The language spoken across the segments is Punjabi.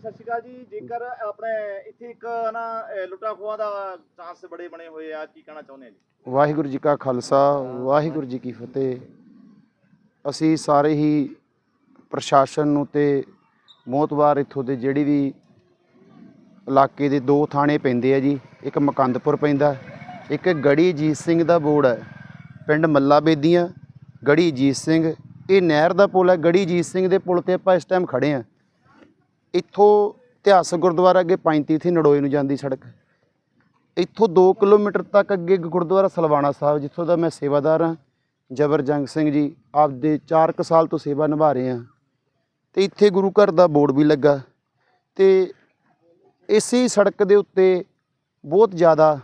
ਸਤਿ ਸ਼੍ਰੀ ਅਕਾਲ ਜੀ। ਜੇਕਰ ਆਪਣੇ ਇੱਥੇ ਇੱਕ ਨਾ ਲੁੱਟਾਂ ਖੋਹਾਂ ਦਾ ਚਾਂਸ ਬੜੇ ਬਣੇ ਹੋਏ ਆ ਕੀ ਕਹਿਣਾ ਚਾਹੁੰਦੇ ਆ ਜੀ? ਵਾਹਿਗੁਰੂ ਜੀ ਕਾ ਖਾਲਸਾ ਵਾਹਿਗੁਰੂ ਜੀ ਕੀ ਫਤਿਹ। ਅਸੀਂ ਸਾਰੇ ਹੀ ਪ੍ਰਸ਼ਾਸਨ ਨੂੰ ਤੇ ਮੋਤਵਾਰ ਇੱਥੋਂ ਦੇ ਜਿਹੜੀ ਵੀ ਇਲਾਕੇ ਦੇ ਦੋ ਥਾਣੇ ਪੈਂਦੇ ਆ ਜੀ ਇੱਕ ਮਕੰਦਪੁਰ ਪੈਂਦਾ ਇੱਕ ਗੜੀ ਜੀਤ ਸਿੰਘ ਦਾ ਬੋਰਡ ਹੈ ਪਿੰਡ ਮੱਲਾ ਬੇਦੀਆਂ ਗੜੀ ਜੀਤ ਸਿੰਘ। ਇਹ ਨਹਿਰ ਦਾ ਪੁਲ ਹੈ ਗੜੀ ਜੀਤ ਸਿੰਘ ਦੇ ਪੁਲ ਤੇ ਆਪਾਂ ਇਸ ਟਾਈਮ ਖੜੇ ਆ। ਇੱਥੋਂ ਇਤਿਹਾਸਕ ਗੁਰਦੁਆਰਾ ਅੱਗੇ ਪੰਜ ਤੀਰਥੀ ਨੜੋਏ ਨੂੰ ਜਾਂਦੀ ਸੜਕ। ਇੱਥੋਂ 2 ਕਿਲੋਮੀਟਰ ਤੱਕ ਅੱਗੇ ਗੁਰਦੁਆਰਾ ਸਲਵਾਣਾ ਸਾਹਿਬ, ਜਿੱਥੋਂ ਦਾ ਮੈਂ ਸੇਵਾਦਾਰ ਹਾਂ। ਜਬਰਜੰਗ ਸਿੰਘ ਜੀ ਆਪਦੇ 4 ਕੁ ਸਾਲ ਤੋਂ ਸੇਵਾ ਨਿਭਾ ਰਹੇ ਹਾਂ। ਤੇ ਇੱਥੇ ਗੁਰੂ ਘਰ ਦਾ ਬੋਰਡ ਵੀ ਲੱਗਾ। ਤੇ ਇਸੇ ਸੜਕ ਦੇ ਉੱਤੇ ਬਹੁਤ ਜ਼ਿਆਦਾ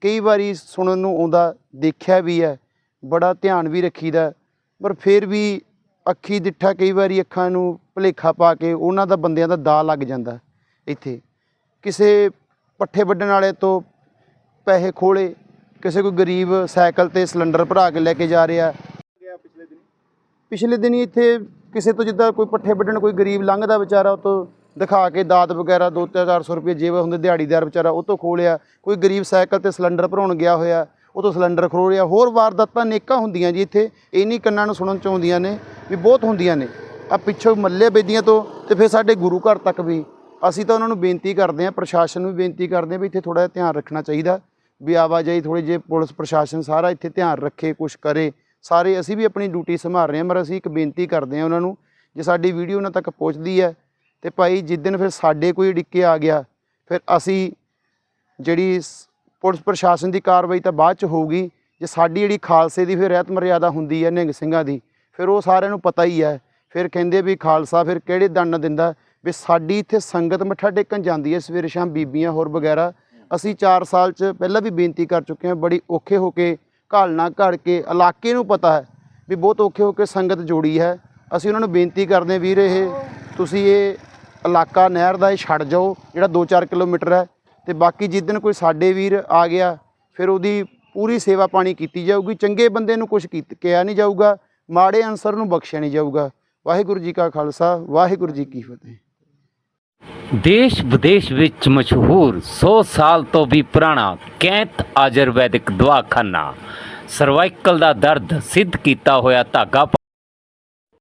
ਕਈ ਵਾਰੀ ਸੁਣਨ ਨੂੰ ਆਉਂਦਾ, ਦੇਖਿਆ ਵੀ ਹੈ, ਬੜਾ ਧਿਆਨ ਵੀ ਰੱਖੀਦਾ, ਪਰ ਫਿਰ ਵੀ ਅੱਖੀ ਦਿਠਾ ਕਈ ਵਾਰੀ ਅੱਖਾਂ ਨੂੰ ਭੁਲੇਖਾ ਪਾ ਕੇ ਉਹਨਾਂ ਦਾ ਬੰਦਿਆਂ ਦਾ ਦਾ ਲੱਗ ਜਾਂਦਾ ਇੱਥੇ। ਕਿਸੇ ਪੱਠੇ ਵੱਢਣ ਵਾਲੇ ਤੋਂ ਪੈਸੇ ਖੋਲੇ ਕਿਸੇ ਕੋਈ ਗਰੀਬ ਸਾਈਕਲ ਤੇ ਸਿਲੰਡਰ ਭਰਾ ਕੇ ਲੈ ਕੇ ਜਾ ਰਿਹਾ। ਪਿਛਲੇ ਦਿਨ ਪਿਛਲੇ ਦਿਨੀ ਇੱਥੇ ਕਿਸੇ ਤੋਂ ਜਿੱਦਾਂ ਕੋਈ ਪੱਠੇ ਵੱਢਣ ਕੋਈ ਗਰੀਬ ਲੰਘਦਾ ਵਿਚਾਰਾ, ਉਹ ਤੋਂ ਦਿਖਾ ਕੇ ਦਾਤ ਵਗੈਰਾ 2-400 ਰੁਪਏ ਜੇਬ ਹੁੰਦੇ ਦਿਹਾੜੀਦਾਰ ਵਿਚਾਰਾ, ਉਹ ਤੋਂ ਖੋਲਿਆ। ਕੋਈ ਗਰੀਬ ਸਾਈਕਲ ਤੇ ਸਿਲੰਡਰ ਭਰਾਉਣ ਗਿਆ ਹੋਇਆ, ਉਹ ਤੋਂ ਸਿਲੰਡਰ ਖੋਹ ਰਿਹਾ। ਹੋਰ ਵਾਰਦਾਤਾਂ ਨੇਕਾਂ ਹੁੰਦੀਆਂ ਜੀ ਇੱਥੇ। ਇਹ ਨਹੀਂ ਕੰਨਾਂ ਨੂੰ ਸੁਣਨ ਚ ਆਉਂਦੀਆਂ ਨੇ। ਵੀ ਬਹੁਤ ਹੁੰਦੀਆਂ ਨੇ। ਆ ਪਿੱਛੋਂ ਮੱਲੇ ਬੇਦੀਆਂ ਤੋਂ ਤੇ ਫਿਰ ਸਾਡੇ ਗੁਰੂ ਘਰ ਤੱਕ ਵੀ। ਅਸੀਂ ਤਾਂ ਉਹਨਾਂ ਨੂੰ ਬੇਨਤੀ ਕਰਦੇ ਹਾਂ, ਪ੍ਰਸ਼ਾਸਨ ਨੂੰ ਵੀ ਬੇਨਤੀ ਕਰਦੇ ਹਾਂ ਵੀ ਇੱਥੇ ਥੋੜਾ ਜਿਹਾ ਧਿਆਨ ਰੱਖਣਾ ਚਾਹੀਦਾ। ਵੀ ਆਵਾਜਾਈ ਥੋੜੀ ਜੇ ਪੁਲਿਸ ਪ੍ਰਸ਼ਾਸਨ ਸਾਰਾ ਇੱਥੇ ਧਿਆਨ ਰੱਖੇ, ਕੁਛ ਕਰੇ। ਸਾਰੇ ਅਸੀਂ ਵੀ ਆਪਣੀ ਡਿਊਟੀ ਸੰਭਾਲ ਰਹੇ ਹਾਂ, ਪਰ ਅਸੀਂ ਇੱਕ ਬੇਨਤੀ ਕਰਦੇ ਹਾਂ ਉਹਨਾਂ ਨੂੰ, ਜੇ ਸਾਡੀ ਵੀਡੀਓ ਉਹਨਾਂ ਤੱਕ ਪਹੁੰਚਦੀ ਹੈ, ਤੇ ਭਾਈ ਜਿਸ ਦਿਨ ਫਿਰ ਸਾਡੇ ਕੋਈ ਡਿੱਕੇ ਆ ਗਿਆ, ਫਿਰ ਅਸੀਂ ਜਿਹੜੀ ਸ- ਪੁਲਿਸ ਪ੍ਰਸ਼ਾਸਨ ਦੀ ਕਾਰਵਾਈ ਤਾਂ ਬਾਅਦ ਚ ਹੋਊਗੀ। ਜੇ ਸਾਡੀ ਜਿਹੜੀ ਖਾਲਸੇ ਦੀ ਫਿਰ ਰਹਿਤ ਮਰਿਆਦਾ ਹੁੰਦੀ ਹੈ, ਨਿਹੰਗ ਸਿੰਘਾਂ ਦੀ ਫਿਰ ਉਹ ਸਾਰਿਆਂ ਨੂੰ ਪਤਾ ਹੀ ਹੈ। ਫਿਰ ਕਹਿੰਦੇ ਵੀ ਖਾਲਸਾ ਫਿਰ ਕਿਹੜੇ ਦੰਡ ਦਿੰਦਾ? ਵੀ ਸਾਡੀ ਇੱਥੇ ਸੰਗਤ ਮੱਠਾ ਟੇਕਣ ਜਾਂਦੀ ਹੈ ਸਵੇਰੇ ਸ਼ਾਮ ਬੀਬੀਆਂ ਹੋਰ ਵਗੈਰਾ। ਅਸੀਂ 4 ਸਾਲ ਚ ਪਹਿਲਾਂ ਵੀ ਬੇਨਤੀ ਕਰ ਚੁੱਕੇ ਹਾਂ, ਬੜੀ ਔਖੇ ਹੋ ਕੇ ਘਾਲਣਾ ਘੜ ਕੇ ਇਲਾਕੇ ਨੂੰ ਪਤਾ ਹੈ ਵੀ ਬਹੁਤ ਔਖੇ ਹੋ ਕੇ ਸੰਗਤ ਜੋੜੀ ਹੈ। ਅਸੀਂ ਉਹਨਾਂ ਨੂੰ ਬੇਨਤੀ ਕਰਦੇ ਹਾਂ, ਵੀਰ ਇਹ ਤੁਸੀਂ ਇਹ ਇਲਾਕਾ, ਨਹਿਰ ਦਾ ਇਹ ਛੱਡ ਜਾਓ, ਜਿਹੜਾ 2-4 ਕਿਲੋਮੀਟਰ ਹੈ ਤੇ ਬਾਕੀ ਜਿਸ ਕੋਈ ਸਾਡੇ ਵੀਰ ਆ ਗਿਆ, ਫਿਰ ਉਹਦੀ ਪੂਰੀ ਸੇਵਾ ਪਾਣੀ ਕੀਤੀ ਜਾਊਗੀ। ਚੰਗੇ ਬੰਦੇ ਨੂੰ ਕੁਝ ਕਿਹਾ ਨਹੀਂ ਜਾਊਗਾ। ਮਾੜੇ ਅਨਸਰ ਨੂੰ ਬਖਸ਼ਿਆ ਨਹੀਂ ਜਾਊਗਾ। ਵਾਹਿਗੁਰੂ ਜੀ ਕਾ ਖਾਲਸਾ, ਵਾਹਿਗੁਰੂ ਜੀ ਕੀ ਫਤਿਹ। ਦੇਸ਼ ਵਿਦੇਸ਼ ਵਿੱਚ ਮਸ਼ਹੂਰ 100 ਸਾਲ ਤੋਂ ਵੀ ਪੁਰਾਣਾ ਕੈਂਤ ਆਯੁਰਵੈਦਿਕ ਦਵਾਖਾਨਾ, ਸਰਵਾਈਕਲ ਦਾ ਦਰਦ ਸਿੱਧ ਕੀਤਾ ਹੋਇਆ ਧਾਗਾ